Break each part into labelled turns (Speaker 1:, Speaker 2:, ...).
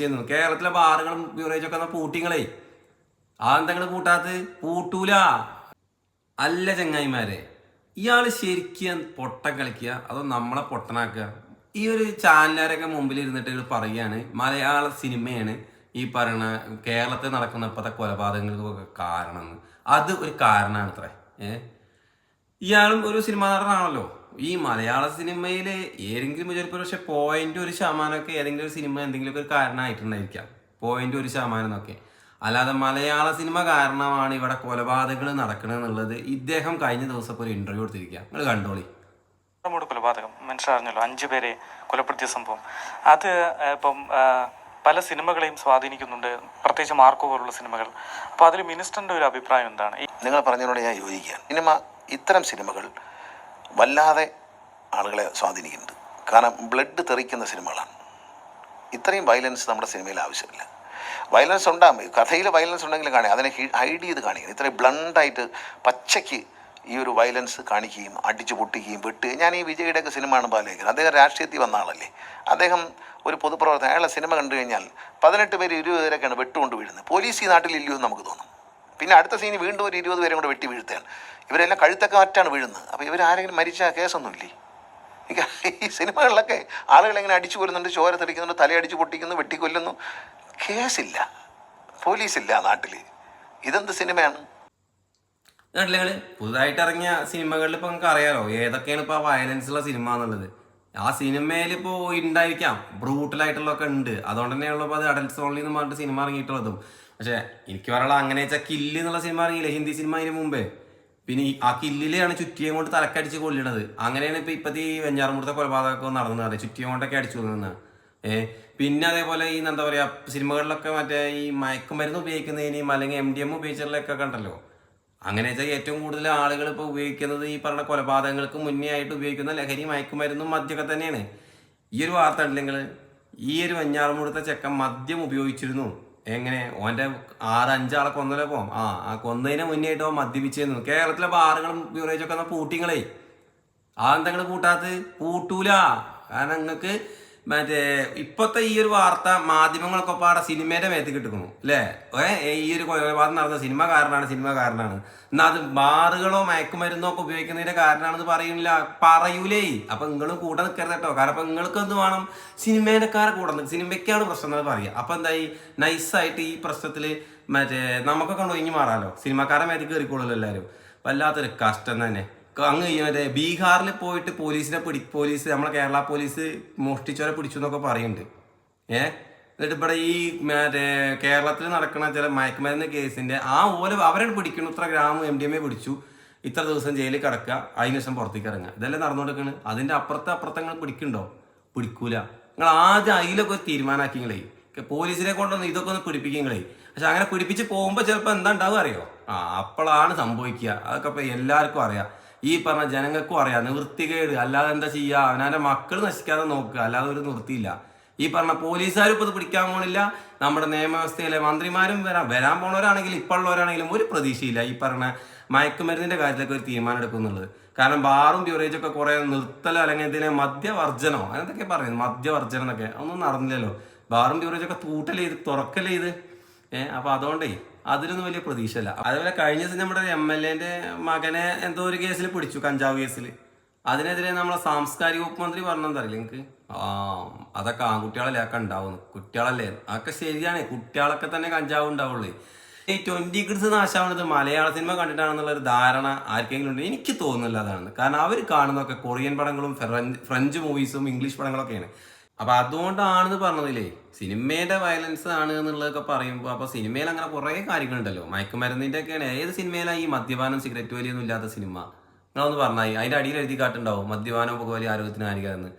Speaker 1: ചെയ്യുന്നു കേരളത്തിലെ ബാറുകളും ബ്യൂറേജൊക്കെ ഒക്കെ പൂട്ടിങ്ങളെ. അതെന്തെങ്കിലും കൂട്ടാത്ത് പൂട്ടൂല. അല്ല ചങ്ങായിമാരെ ഇയാൾ ശരിക്കും പൊട്ടം കളിക്കുക അതോ നമ്മളെ പൊട്ടനാക്കുക? ഈ ഒരു ചാനലുകാരൊക്കെ മുമ്പിൽ ഇരുന്നിട്ട് പറയുകയാണ് മലയാള സിനിമയാണ് ഈ പറയണ കേരളത്തിൽ നടക്കുന്ന ഇപ്പോഴത്തെ കൊലപാതകങ്ങൾക്കൊക്കെ കാരണം അത് ഒരു കാരണമാണ് അത്രേ ഏഹ് ഇയാളും ഒരു സിനിമ നടനാണല്ലോ. ഈ മലയാള സിനിമയിൽ ഏതെങ്കിലും ചിലപ്പോൾ പക്ഷെ പോയിന്റ് ഒരു ശതമാനമൊക്കെ ഏതെങ്കിലും ഒരു സിനിമ എന്തെങ്കിലുമൊക്കെ ഒരു കാരണമായിട്ടുണ്ടായിരിക്കാം. പോയിന്റ് ഒരു ശതമാനം എന്നൊക്കെ അല്ലാതെ മലയാള സിനിമ കാരണമാണ് ഇവിടെ കൊലപാതകങ്ങൾ നടക്കുന്നത് എന്നുള്ളത് ഇദ്ദേഹം കഴിഞ്ഞ ദിവസം ഇപ്പോൾ ഒരു ഇന്റർവ്യൂ കൊടുത്തിരിക്കുക നിങ്ങൾ കണ്ടോളി.
Speaker 2: കൊലപാതകം. മനസ്സിലറിഞ്ഞല്ലോ അഞ്ചു പേരെ കൊലപ്പെടുത്തിയ സംഭവം. അത് ഇപ്പം പല സിനിമകളെയും സ്വാധീനിക്കുന്നുണ്ട്. പ്രത്യേകിച്ച് മാർക്കോ പോലുള്ള സിനിമകൾ. അപ്പോൾ അതിൽ മിനിസ്റ്ററിന്റെ ഒരു അഭിപ്രായം എന്താണ്?
Speaker 3: നിങ്ങൾ പറഞ്ഞതിനോട് ഞാൻ യോജിക്കുകയാണ്. സിനിമ ഇത്തരം സിനിമകൾ വല്ലാതെ ആളുകളെ സ്വാധീനിക്കുന്നുണ്ട്. കാരണം ബ്ലഡ് തെറിക്കുന്ന സിനിമകളാണ്. ഇത്രയും വയലൻസ് നമ്മുടെ സിനിമയിൽ ആവശ്യമില്ല. വയലൻസ് ഉണ്ടാകും കഥയിൽ വയലൻസ് ഉണ്ടെങ്കിൽ കാണുക അതിനെ ഹൈഡ് ചെയ്ത് കാണിക്കുന്നത് ഇത്രയും ബ്ലണ്ടായിട്ട് പച്ചയ്ക്ക് ഈ ഒരു വയലൻസ് കാണിക്കുകയും അടിച്ചു പൊട്ടിക്കുകയും വെട്ടുകയും ഞാൻ ഈ വിജയുടെയൊക്കെ സിനിമ ആണ് ആലോചിക്കുന്നത് അദ്ദേഹം രാഷ്ട്രീയത്തിൽ വന്ന ആളല്ലേ. അദ്ദേഹം ഒരു പൊതുപ്രവർത്തനം അയാളെ സിനിമ കണ്ടു കഴിഞ്ഞാൽ പതിനെട്ട് പേര് ഇരുപത് പേരൊക്കെയാണ് വെട്ടുകൊണ്ട് വീഴുന്നത്. പോലീസ് ഈ നാട്ടിലില്ലയോ എന്ന് നമുക്ക് തോന്നും. പിന്നെ അടുത്ത സീന് വീണ്ടും ഒരു ഇരുപത് പേരും കൂടെ വെട്ടി വീഴ്ത്തുകയാണ്. ഇവരെല്ലാം കഴുത്തൊക്കെ മറ്റാണ് വീഴുന്നത്. അപ്പോൾ ഇവരാരെങ്കിലും മരിച്ച കേസൊന്നുമില്ലേ? ഈ സിനിമകളിലൊക്കെ ആളുകൾ എങ്ങനെ അടിച്ചു കൊല്ലുന്നുണ്ട് ചോര തെളിക്കുന്നുണ്ട് തലയടിച്ച് പൊട്ടിക്കുന്നു വെട്ടിക്കൊല്ലുന്നു. കേസില്ല. പോലീസില്ല നാട്ടിൽ ഇതെന്ത് സിനിമയാണ്?
Speaker 1: നാട്ടിലെ പുതുതായിട്ട് ഇറങ്ങിയ സിനിമകളിൽ ഇപ്പോൾ നിങ്ങൾക്ക് അറിയാലോ ഏതൊക്കെയാണ് ഇപ്പോൾ വയലൻസ് ഉള്ള സിനിമ എന്നുള്ളത് ആ സിനിമയിൽ ഇപ്പോൾ ഉണ്ടായിരിക്കാം. ബ്രൂട്ടലായിട്ടുള്ളതൊക്കെ ഉണ്ട്. അതുകൊണ്ട് തന്നെയുള്ള അത് അഡൽട്സ് ഓൺലി എന്ന് പറഞ്ഞിട്ട് സിനിമ ഇറങ്ങിയിട്ടുള്ളതും. പക്ഷേ എനിക്ക് പറയാനുള്ള അങ്ങനെ വെച്ചാൽ കില്ല് എന്നുള്ള സിനിമ ഇറങ്ങിയില്ലേ? ഹിന്ദി സിനിമ അതിന് മുമ്പേ. പിന്നെ ആ കില്ലിലാണ് ചുറ്റിയും കൊണ്ട് തലക്കടിച്ച് കൊല്ലണത്. അങ്ങനെയാണ് ഇപ്പൊ ഇപ്പത്തെ ഈ വെഞ്ഞാറമൂടത്തെ കൊലപാതകമൊക്കെ നടന്നത് അറിയാം ചുറ്റിയും കൊണ്ടൊക്കെ അടിച്ചു കൊല്ലുന്നത്. ഏഹ് പിന്നെ അതേപോലെ ഈ എന്താ പറയാ സിനിമകളിലൊക്കെ മറ്റേ ഈ മയക്കുമരുന്ന് ഉപയോഗിക്കുന്നതിനും അല്ലെങ്കിൽ എം ഡി എം ഉപയോഗിച്ചുള്ളതൊക്കെ കണ്ടല്ലോ. അങ്ങനെ വെച്ചാൽ ഏറ്റവും കൂടുതൽ ആളുകൾ ഇപ്പോൾ ഉപയോഗിക്കുന്നത് ഈ പറഞ്ഞ കൊലപാതകങ്ങൾക്ക് മുന്നേ ആയിട്ട് ഉപയോഗിക്കുന്ന ലഹരി മയക്കുമരുന്നും മദ്യമൊക്കെ തന്നെയാണ്. ഈ ഒരു വാർത്ത ഉണ്ടെങ്കിൽ ഈ ഒരു വെഞ്ഞാറമൂടത്തെ ചെക്കൻ മദ്യം ഉപയോഗിച്ചിരുന്നു. എങ്ങനെ? ഓന്റെ ആറ് അഞ്ചാളെ കൊന്നലെ പോവാം ആ ആ കൊന്നതിനെ മുന്നേ ആയിട്ട് അവൻ മദ്യപിച്ചിരുന്നു കേരളത്തിലെ ബാറുകളും ബ്യൂറേജൊക്കെ പൂട്ടിങ്ങളെ. ആ എന്തെങ്കിലും കൂട്ടാത്ത് കൂട്ടൂല കാരണം നിങ്ങൾക്ക് മറ്റേ ഇപ്പത്തെ ഈ ഒരു വാർത്ത മാധ്യമങ്ങളൊക്കെ പാടെ സിനിമയുടെ മേത്ത് കിട്ടുന്നു അല്ലേ? ഈ ഒരു കൊലപാതകം നടന്ന സിനിമ കാരണമാണ് സിനിമ കാരണമാണ് എന്നാൽ അത് ബാറുകളോ മയക്കുമരുന്നോ ഒക്കെ ഉപയോഗിക്കുന്നതിന്റെ കാരണമാണെന്ന് പറയുന്നില്ല പറയൂലേ. അപ്പൊ നിങ്ങളും കൂടെ നിൽക്കരുത് കേട്ടോ. കാരണം അപ്പൊ നിങ്ങൾക്ക് എന്ത് വേണം? സിനിമേനെക്കാരെ കൂടെ നിൽക്കും സിനിമയ്ക്കാണ് പ്രശ്നം എന്ന് പറയുക. അപ്പൊ എന്തായി? നൈസായിട്ട് ഈ പ്രശ്നത്തിൽ മറ്റേ നമുക്കൊക്കെ ഒഴിഞ്ഞു മാറാലോ. സിനിമക്കാരെ മേത്ത് കയറിക്കോളല്ലോ എല്ലാവരും വല്ലാത്തൊരു കഷ്ടം തന്നെ. അങ്ങ് മറ്റേ ബീഹാറിൽ പോയിട്ട് പോലീസിനെ പിടി പോലീസ് നമ്മളെ കേരള പോലീസ് മോഷ്ടിച്ചവരെ പിടിച്ചു എന്നൊക്കെ പറയുന്നുണ്ട്. ഏ? എന്നിട്ട് ഇവിടെ ഈ മറ്റേ കേരളത്തിൽ നടക്കുന്ന ചില മയക്കുമരുന്ന് കേസിന്റെ ആ ഓല അവരെ പിടിക്കുന്നു ഇത്ര ഗ്രാമം എം ഡി എം എ പിടിച്ചു. ഇത്ര ദിവസം ജയിലിൽ കിടക്കുക. അതിന് ശേഷം പുറത്തേക്ക് ഇറങ്ങുക. ഇതെല്ലാം നടന്നുകൊടുക്കുന്നത് അതിന്റെ അപ്പുറത്തെ അപ്പുറത്തെ നിങ്ങൾ പിടിക്കുന്നുണ്ടോ? പിടിക്കൂല. നിങ്ങൾ ആദ്യം അതിലൊക്കെ തീരുമാനാക്കിങ്ങളേ പോലീസിനെ കൊണ്ടൊന്ന് ഇതൊക്കെ ഒന്ന് പിടിപ്പിക്കുങ്ങളേ പക്ഷെ അങ്ങനെ പിടിപ്പിച്ച് പോകുമ്പോൾ ചിലപ്പോൾ എന്താ ഉണ്ടാവുക അറിയോ? ആ അപ്പോഴാണ് സംഭവിക്കുക. അതൊക്കെ ഇപ്പൊ എല്ലാവർക്കും അറിയാം. ഈ പറഞ്ഞ ജനങ്ങൾക്കും അറിയാം നിവൃത്തികേട് അല്ലാതെ എന്താ ചെയ്യുക അവനവന്റെ മക്കൾ നശിക്കാതെ നോക്കുക അല്ലാതെ ഒരു നിവൃത്തിയില്ല. ഈ പറഞ്ഞ പോലീസുകാരും ഇപ്പൊ ഇത് പിടിക്കാൻ പോണില്ല. നമ്മുടെ നിയമവ്യവസ്ഥയിലെ മന്ത്രിമാരും വരാൻ വരാൻ പോണവരാണെങ്കിലും ഇപ്പോഴുള്ളവരാണെങ്കിലും ഒരു പ്രതീക്ഷയില്ല ഈ പറഞ്ഞ മയക്കുമരുന്നിന്റെ കാര്യത്തിലൊക്കെ ഒരു തീരുമാനം എടുക്കുന്നുള്ളത്. കാരണം ബാറും ബ്യൂറേജും ഒക്കെ കുറെ നിർത്തലോ അല്ലെങ്കിൽ ഇതിനെ മദ്യവർജനോ അങ്ങനത്തൊക്കെ പറയുന്നത്? മദ്യവർജനം എന്നൊക്കെ. ഒന്നും നടന്നില്ലല്ലോ. ബാറും ഡ്യൂറേജൊക്കെ ഒക്കെ തൂട്ടൽ ചെയ്ത് തുറക്കൽ ചെയ്ത്. ഏഹ് അപ്പൊ അതുകൊണ്ടേ അതിലൊന്നും വലിയ പ്രതീക്ഷയില്ല. അതേപോലെ കഴിഞ്ഞ ദിവസം നമ്മുടെ എം എൽ എന്റെ മകനെ എന്തോ ഒരു കേസിൽ പിടിച്ചു കഞ്ചാവ് കേസിൽ. അതിനെതിരെ നമ്മളെ സാംസ്കാരിക വകുപ്പ് മന്ത്രി പറഞ്ഞെന്നറിയില്ല നിങ്ങൾക്ക് ആ അതൊക്കെ ആൺകുട്ടികളല്ലേ ഒക്കെ ഉണ്ടാവുന്നു. കുട്ടികളല്ലേ. അതൊക്കെ ശരിയാണ്. കുട്ടികളൊക്കെ തന്നെ കഞ്ചാവ് ഉണ്ടാവുള്ളൂ. ഈ ട്വന്റി കിഡ്സ് നാശാവുന്നത് മലയാള സിനിമ കണ്ടിട്ടാണെന്നുള്ള ഒരു ധാരണ ആർക്കെങ്കിലും ഉണ്ട് എനിക്ക് തോന്നുന്നില്ല അതാണ്. കാരണം അവർ കാണുന്നതൊക്കെ കൊറിയൻ പടങ്ങളും ഫ്രഞ്ച് മൂവീസും ഇംഗ്ലീഷ് പടങ്ങളൊക്കെയാണ്. അപ്പൊ അതുകൊണ്ടാണെന്ന് പറഞ്ഞതില്ലേ സിനിമയുടെ വയലൻസ് ആണ് എന്നുള്ളതൊക്കെ പറയുമ്പോൾ അപ്പൊ സിനിമയിൽ അങ്ങനെ കുറെ കാര്യങ്ങളുണ്ടല്ലോ. മയക്കുമരുന്നിന്റെ ഒക്കെയാണ് ഏത് സിനിമയിലാണ് ഈ മദ്യപാനം സിഗരറ്റ് വലിയൊന്നും ഇല്ലാത്ത സിനിമ? നിങ്ങളൊന്ന് പറഞ്ഞായി. അതിന്റെ അടിയിൽ എഴുതി കാട്ടുണ്ടാവും മദ്യപാനം പുകവലി ആരോഗ്യത്തിന് ഹാനികരെന്ന്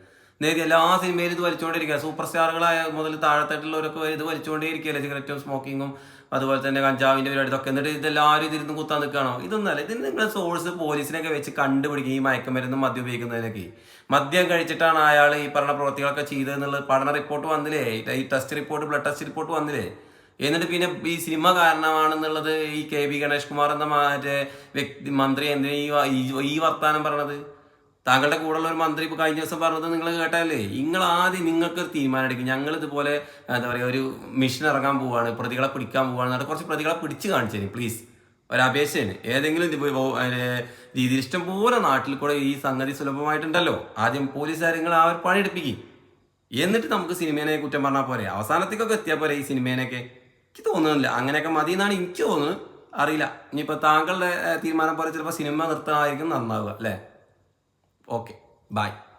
Speaker 1: നേരെ എല്ലാ സിനിമയിലും ഇത് വലിച്ചുകൊണ്ടിരിക്കുക സൂപ്പർ സ്റ്റാറുകളായ മുതൽ താഴെത്തട്ടിലുള്ളവരൊക്കെ ഇത് വലിച്ചുകൊണ്ടേ ഇരിക്കുകയല്ലേ സിഗരറ്റും സ്മോക്കിങ്ങും അതുപോലെ തന്നെ കഞ്ചാവിന്റെ പരിപാടി അടുത്തൊക്കെ എന്നിട്ട് ഇതെല്ലാവരും ഇതിരുന്ന് കുത്താൻ നിൽക്കുകയാണോ? ഇതൊന്നല്ല ഇതിന് നിങ്ങളുടെ സോഴ്സ് പോലീസിനൊക്കെ വെച്ച് കണ്ടുപിടിക്കും ഈ മയക്കുമരുന്നും മദ്യം ഉപയോഗിക്കുന്നതിനൊക്കെ. മദ്യം കഴിച്ചിട്ടാണ് അയാൾ ഈ പറഞ്ഞ പ്രവൃത്തികളൊക്കെ ചെയ്തതെന്നുള്ള പഠന റിപ്പോർട്ട് വന്നില്ലേ? ഈ test report blood test report വന്നില്ലേ? എന്നിട്ട് പിന്നെ ഈ സിനിമ കാരണമാണെന്നുള്ളത് ഈ കെ വി ഗണേഷ് കുമാർ എന്ന മറ്റേ വ്യക്തി മന്ത്രി എന്തിനാ ഈ- ഈ വർത്താനം പറയണത്? താങ്കളുടെ കൂടെയുള്ള ഒരു മന്ത്രി ഇപ്പോൾ കഴിഞ്ഞ ദിവസം പറഞ്ഞത് നിങ്ങൾ കേട്ടല്ലേ നിങ്ങൾ ആദ്യം നിങ്ങൾക്ക് തീരുമാനം എടുക്കും ഞങ്ങൾ ഇതുപോലെ എന്താ പറയുക ഒരു മിഷൻ ഇറങ്ങാൻ പോവാണ് പ്രതികളെ പിടിക്കാൻ പോവാണ് കുറച്ച് പ്രതികളെ പിടിച്ച് കാണിച്ചു തരും പ്ലീസ് ഒരു അപേക്ഷയാണ് ഏതെങ്കിലും രീതിയിൽ ഇഷ്ടം പോലെ നാട്ടിൽ കൂടെ ഈ സംഗതി സുലഭമായിട്ടുണ്ടല്ലോ. ആദ്യം പോലീസുകാർ നിങ്ങൾ ആ ഒരു പണിയെടുപ്പിക്കും. എന്നിട്ട് നമുക്ക് സിനിമേനെ കുറ്റം പറഞ്ഞാൽ പോരെ. അവസാനത്തേക്കൊക്കെ എത്തിയാൽ പോരെ ഈ സിനിമേനൊക്കെ എനിക്ക് തോന്നുന്നില്ല. അങ്ങനെയൊക്കെ മതി എന്നാണ് എനിക്ക് തോന്നുന്നത്. അറിയില്ല. ഇനിയിപ്പോൾ താങ്കളുടെ തീരുമാനം പോലെ ചിലപ്പോൾ സിനിമ നിർത്താനായിരിക്കും നന്നാവുക അല്ലേ? Ok, bye.